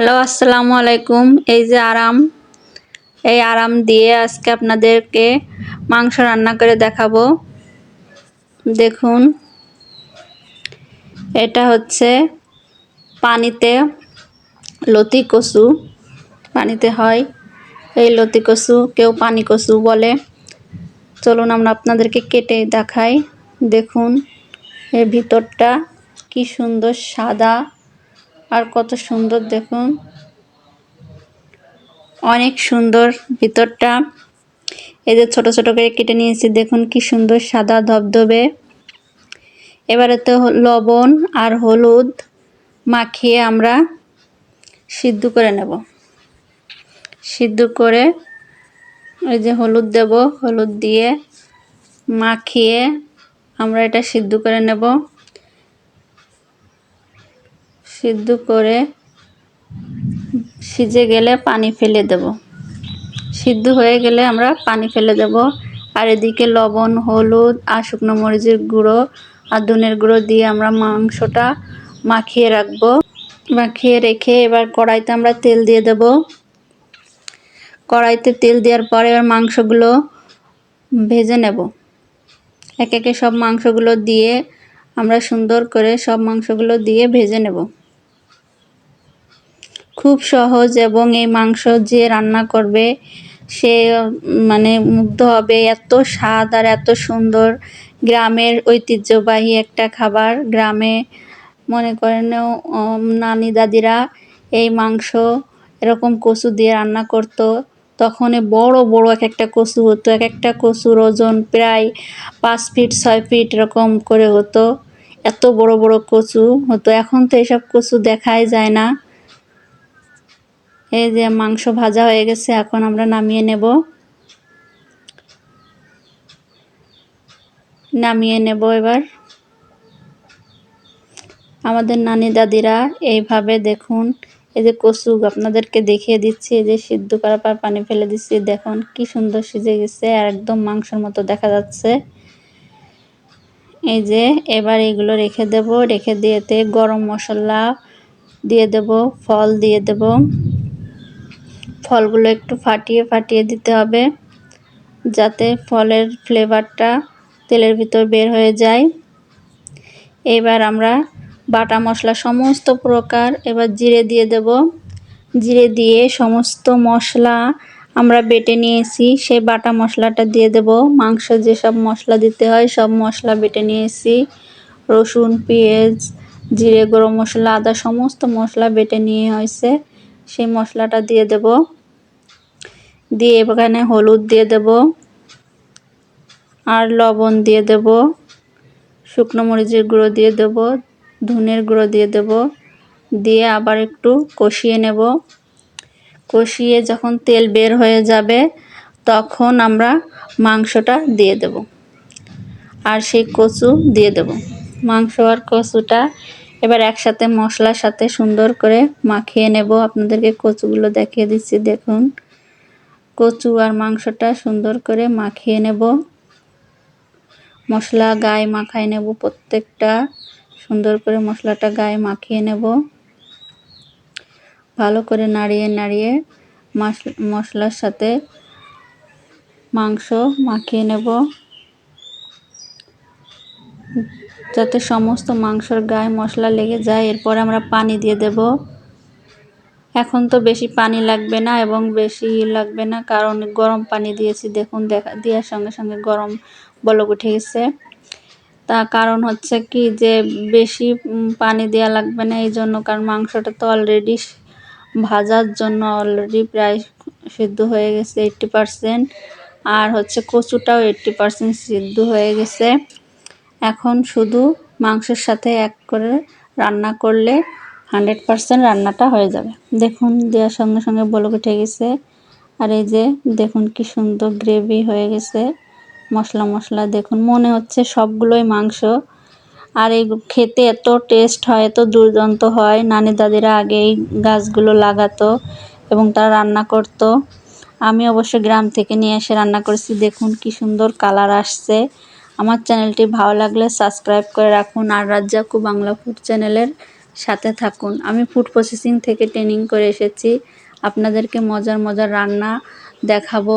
Hello, আসসালামু আলাইকুম। এই যে আরাম, এই আরাম দিয়ে আজকে আপনাদেরকে মাংস রান্না করে দেখাবো। দেখুন, এটা হচ্ছে পানিতে লতি কচু, পানিতে হয় এই লতি কচু, কেউ পানি কচু বলে। চলুন আমরা আপনাদেরকে কেটে দেখাই। দেখুন, এর ভিতরটা কি সুন্দর সাদা আর কত সুন্দর দেখুন। অনেক সুন্দর ভিতরটা। এদের ছোট ছোট করে কেটে নিয়েছি, দেখুন কি সুন্দর সাদা ধবধবে। এবারে তো লবণ আর হলুদ মাখিয়ে আমরা সিদ্ধ করে নেব। সিদ্ধ করে ওই যে হলুদ দেব, হলুদ দিয়ে মাখিয়ে আমরা এটা সিদ্ধ করে নেব। সিদ্ধ করে সিজে গেলে পানি ফেলে দেব। সিদ্ধ হয়ে গেলে আমরা পানি ফেলে দেব। আর এদিকে লবণ, হলুদ আর শুকনো মরিচের গুঁড়ো আর ধনের গুঁড়ো দিয়ে আমরা মাংসটা মাখিয়ে রাখব। মাখিয়ে রেখে এবার কড়াইতে আমরা তেল দিয়ে দেব। কড়াইতে তেল দেওয়ার পরে এবার মাংসগুলো ভেজে নেব। এক একে সব মাংসগুলো দিয়ে আমরা সুন্দর করে সব মাংসগুলো দিয়ে ভেজে নেব। খুব সহজ এবং এই মাংস যে রান্না করবে, সে মানে মুগ্ধ হবে। এত স্বাদ আর এত সুন্দর। গ্রামের ঐতিহ্যবাহী একটা খাবার। গ্রামে মনে করেন নানি দাদিরা এই মাংস এরকম কচু দিয়ে রান্না করতো। তখন বড় বড় এক একটা কচু হতো। এক একটা কচুর ওজন প্রায় পাঁচ ফিট, ছয় ফিট এরকম করে হতো। এত বড় বড় কচু হতো। এখন তো এসব কচু দেখাই যায় না। এই যে মাংস ভাজা হয়ে গেছে, এখন আমরা নামিয়ে নেব। নামিয়ে নেব এবার। আমাদের নানি দাদিরা এইভাবে দেখুন, এই যে কচু আপনাদেরকে দেখিয়ে দিচ্ছি, এই যে সিদ্ধ করার পর পানি ফেলে দিচ্ছি, দেখুন কি সুন্দর সিজে গেছে, আর একদম মাংসের মতো দেখা যাচ্ছে। এই যে এবার এগুলো রেখে দেব, রেখে দিয়েতে গরম মশলা দিয়ে দেব, ফল দিয়ে দেব। ফলগুলো একটু ফাটিয়ে ফাটিয়ে দিতে হবে, যাতে ফলের ফ্লেভারটা তেলের ভিতর বের হয়ে যায়। এবার আমরা বাটা মশলা সমস্ত প্রকার এবার জিরে দিয়ে দেব। জিরে দিয়ে সমস্ত মশলা আমরা বেটে নিয়েছি সেই বাটা মশলাটা দিয়ে দেব। মাংস যেসব মশলা দিতে হয় সব মশলা বেটে নিয়েছি। রসুন, পেঁয়াজ, জিরে, গরম মশলা, আদা, সমস্ত মশলা বেটে নিয়ে হয়েছে। সেই মশলাটা দিয়ে দেব। দিয়ে এখানে হলুদ দিয়ে দেব। আর লবণ দিয়ে দেব। শুকনো মরিচের গুঁড়ো দিয়ে দেব। ধনের গুঁড়ো দিয়ে দেব। দিয়ে আবার একটু কষিয়ে নেব। কষিয়ে যখন তেল বের হয়ে যাবে, তখন আমরা মাংসটা দিয়ে দেব। আর সেই কচু দিয়ে দেব। মাংস আর কচুটা এবার একসাথে মশলার সাথে সুন্দর করে মাখিয়ে নেব। আপনাদেরকে কচুগুলো দেখিয়ে দিচ্ছি, দেখুন। কচু আর মাংসটা সুন্দর করে মাখিয়ে নেব। মশলা গায়ে মাখায় নেব প্রত্যেকটা। সুন্দর করে মশলাটা গায়ে মাখিয়ে নেব। ভালো করে নাড়িয়ে নাড়িয়ে মশলার সাথে মাংস মাখিয়ে নেব। যাতে সমস্ত মাংসর গায়ে মশলা লেগে যায়, এরপর আমরা পানি দিয়ে দেব। এখন তো বেশি পানি লাগবে না এবং বেশি লাগবে না, কারণ গরম পানি দিয়েছি। দেখুন, দেখা, দেওয়ার সঙ্গে সঙ্গে গরম বলক উঠে গেছে। তা কারণ হচ্ছে কি যে বেশি পানি দেওয়া লাগবে না, এই জন্য কারণ মাংসটা তো অলরেডি ভাজার জন্য অলরেডি প্রায় সিদ্ধ হয়ে গেছে এইট্টি পারসেন্ট আর হচ্ছে কচুটাও এইট্টি পারসেন্ট সিদ্ধ হয়ে গেছে। এখন শুধু মাংসের সাথে এক করে রান্না করলে হান্ড্রেড পারসেন্ট রান্নাটা হয়ে যাবে। দেখুন, দেওয়ার সঙ্গে সঙ্গে বলক উঠে গেছে। আর এই যে, দেখুন কি সুন্দর গ্রেভি হয়ে গেছে। মশলা মশলা, দেখুন, মনে হচ্ছে সবগুলোই মাংস। আর এই খেতে এত টেস্ট হয়, এত দুর্দান্ত হয়। নানি দাদিরা আগে এই গাছগুলো লাগাতো এবং তারা রান্না করত। আমি অবশ্য গ্রাম থেকে নিয়ে এসে রান্না করেছি। দেখুন কি সুন্দর কালার আসছে। আমার চ্যানেলটি ভালো লাগলে সাবস্ক্রাইব করে রাখুন আর রাজ্জাকু বাংলা ফুড চ্যানেলের সাথে থাকুন। আমি ফুড প্রসেসিং থেকে ট্রেনিং করে এসেছি। আপনাদেরকে মজার মজার রান্না দেখাবো।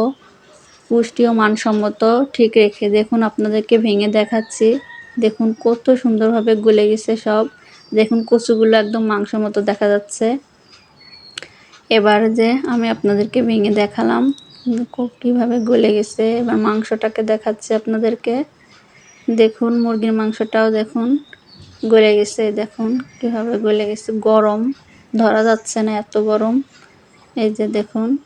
পুষ্টি ও মানসম্মত ঠিক রেখে দেখুন, আপনাদেরকে ভেঙে দেখাচ্ছি। দেখুন কত সুন্দরভাবে গলে গেছে সব। দেখুন কচুগুলো একদম মাংস মতো দেখা যাচ্ছে। এবার যে আমি আপনাদেরকে ভেঙে দেখালাম। কীভাবে গলে গেছে। এবার মাংসটাকে দেখাচ্ছি আপনাদেরকে। দেখুন, মুরগির মাংসটাও দেখুন, গলে গেছে, দেখুন কীভাবে গলে গেছে। গরম, ধরা যাচ্ছে না এত গরম। এই যে দেখুন।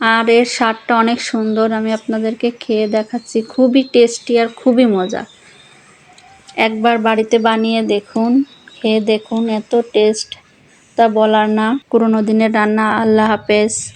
আর এর স্বাদটা অনেক সুন্দর, আমি আপনাদেরকে খেয়ে দেখাচ্ছি। খুবই টেস্টি আর খুবই মজা। একবার বাড়িতে বানিয়ে দেখুন, খেয়ে দেখুন, এত টেস্ট তা বলার না। পুরোনো দিনের রান্না, আল্লাহ হাফেজ।